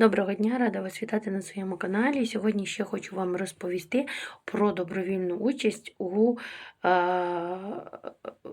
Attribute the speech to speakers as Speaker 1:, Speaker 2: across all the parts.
Speaker 1: Доброго дня, рада вас вітати на своєму каналі. Сьогодні ще хочу вам розповісти про добровільну участь у, е,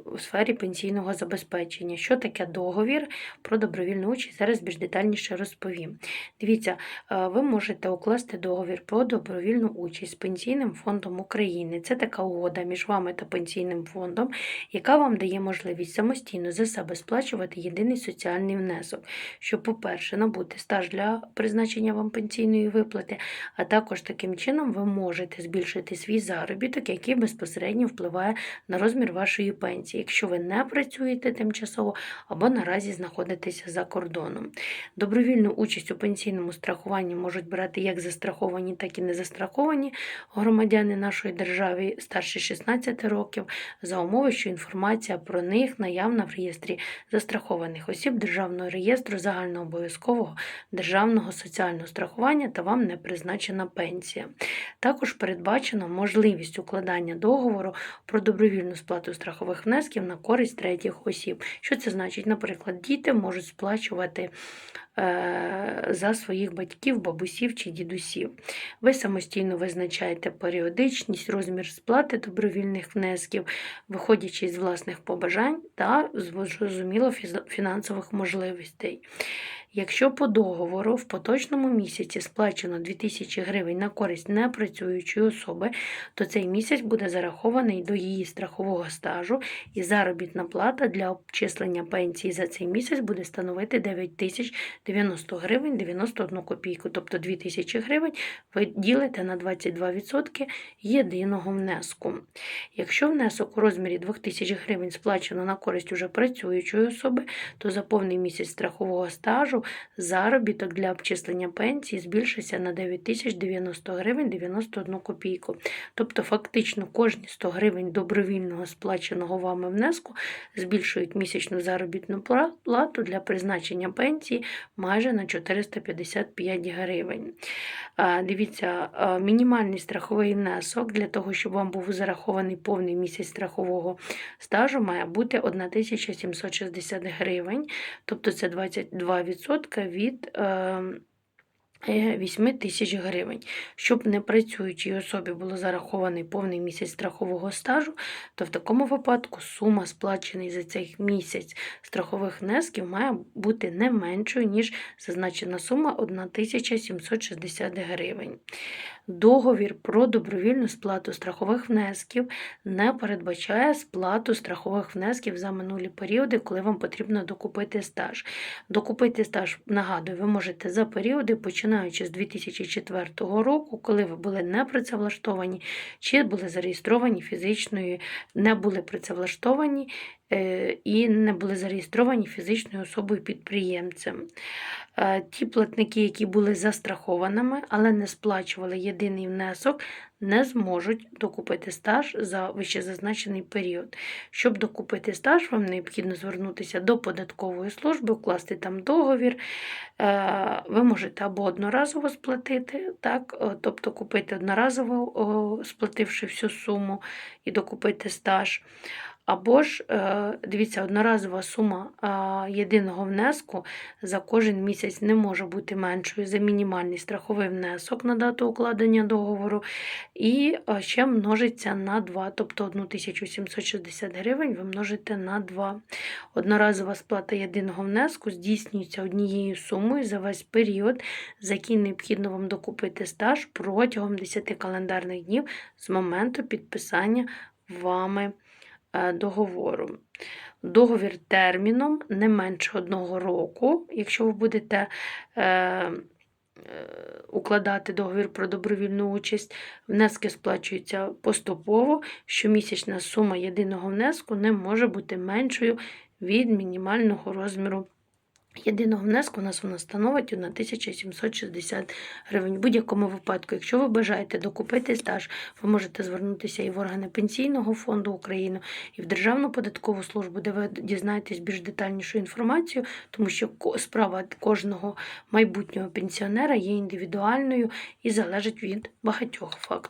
Speaker 1: у сфері пенсійного забезпечення. Що таке договір про добровільну участь? Зараз більш детальніше розповім. Дивіться, е, ви можете укласти договір про добровільну участь з Пенсійним фондом України. Це така угода між вами та пенсійним фондом, яка вам дає можливість самостійно за себе сплачувати єдиний соціальний внесок, щоб, по-перше, набути стаж для призначення вам пенсійної виплати, а також таким чином ви можете збільшити свій заробіток, який безпосередньо впливає на розмір вашої пенсії, якщо ви не працюєте тимчасово або наразі знаходитеся за кордоном. Добровільну участь у пенсійному страхуванні можуть брати як застраховані, так і незастраховані громадяни нашої держави старші 16 років, за умови, що інформація про них наявна в реєстрі застрахованих осіб Державного реєстру загальнообов'язкового державного соціального страхування та вам не призначена пенсія. Також передбачено можливість укладання договору про добровільну сплату страхових внесків на користь третіх осіб. Що це значить? Наприклад, діти можуть сплачувати е, за своїх батьків, бабусів чи дідусів. Ви самостійно визначаєте періодичність, розмір сплати добровільних внесків, виходячи з власних побажань та зрозуміло фінансових можливостей. Якщо по договору в поточному місяці сплачено 2000 гривень на користь непрацюючої особи, то цей місяць буде зарахований до її страхового стажу, і заробітна плата для обчислення пенсії за цей місяць буде становити 9090 гривень 91 копійку, тобто 2000 гривень ви ділите на 22% єдиного внеску. Якщо внесок у розмірі 2000 гривень сплачено на користь уже працюючої особи, то за повний місяць страхового стажу заробіток для обчислення пенсії збільшився на 9090 гривень 91 копійку. Тобто, фактично, кожні 100 гривень добровільного сплаченого вами внеску збільшують місячну заробітну плату для призначення пенсії майже на 455 гривень. Дивіться, мінімальний страховий внесок для того, щоб вам був зарахований повний місяць страхового стажу, має бути 1760 гривень, тобто це 22% від. 8 тисяч гривень. Щоб непрацюючій особі було зарахований повний місяць страхового стажу, то в такому випадку сума, сплачений за цей місяць страхових внесків, має бути не меншою, ніж зазначена сума 1760 гривень. Договір про добровільну сплату страхових внесків не передбачає сплату страхових внесків за минулі періоди, коли вам потрібно докупити стаж. Докупити стаж, нагадую, ви можете за періоди, починаючи з 2004 року, коли ви були не працевлаштовані, чи були зареєстровані фізичною, не були працевлаштовані і не були зареєстровані фізичною особою підприємцем. Е, ті платники, які були застрахованими, але не сплачували єдиний внесок, не зможуть докупити стаж за вищезазначений період. Щоб докупити стаж, вам необхідно звернутися до податкової служби, вкласти там договір. Е, ви можете або одноразово сплатити, так, тобто купити одноразово, сплативши всю суму і докупити стаж. Або ж, е, дивіться, одноразова сума єдиного внеску за кожен місяць не може бути меншою за мінімальний страховий внесок на дату укладення договору, і ще множиться на 2, тобто 1760 гривень ви множите на 2. Одноразова сплата єдиного внеску здійснюється однією сумою за весь період, за який необхідно вам докупити стаж протягом 10 календарних днів з моменту підписання вами. Е, договору. Договір терміном не менше одного року, якщо ви будете е, е, укладати договір про добровільну участь, внески сплачуються поступово, щомісячна сума єдиного внеску не може бути меншою від мінімального розміру. Єдиного внеску у нас вона становить 1760 гривень. В будь-якому випадку, якщо ви бажаєте докупити стаж, ви можете звернутися і в органи Пенсійного фонду України, і в Державну податкову службу, де ви дізнаєтесь більш детальнішу інформацію, тому що справа кожного майбутнього пенсіонера є індивідуальною і залежить від багатьох факторів.